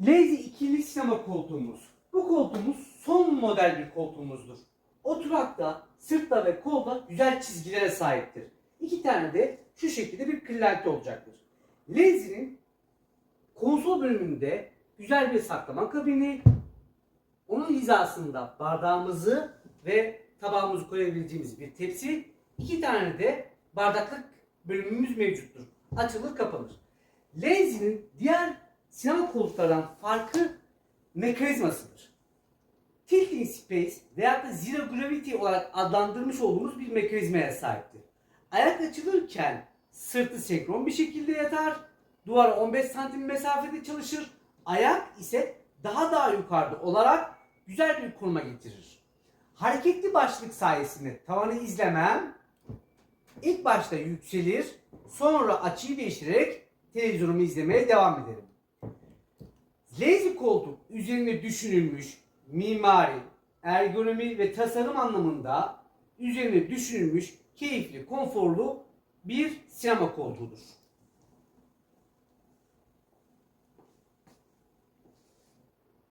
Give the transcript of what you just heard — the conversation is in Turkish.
Lazy ikili sinema koltuğumuz. Bu koltuğumuz son model bir koltuğumuzdur. Oturakta, sırtta ve kolda güzel çizgilere sahiptir. İki tane de şu şekilde bir kırlenti olacaktır. Lazy'nin konsol bölümünde güzel bir saklama kabini, onun hizasında bardağımızı ve tabağımızı koyabileceğimiz bir tepsi, iki tane de bardaklık bölümümüz mevcuttur. Açılır kapanır. Lazy'nin diğer sinema koltuklardan farkı mekanizmasıdır. Tilting Space veya da Zero Gravity olarak adlandırmış olduğumuz bir mekanizmaya sahiptir. Ayak açılırken sırtı senkron bir şekilde yatar, duvara 15 santim mesafede çalışır, ayak ise daha daha yukarıda olarak güzel bir konuma getirir. Hareketli başlık sayesinde tavanı izlemem, ilk başta yükselir, sonra açıyı değiştirerek televizyonumu izlemeye devam ederim. Lazy koltuk üzerine düşünülmüş mimari, ergonomi ve tasarım anlamında üzerine düşünülmüş keyifli, konforlu bir sinema koltuğudur.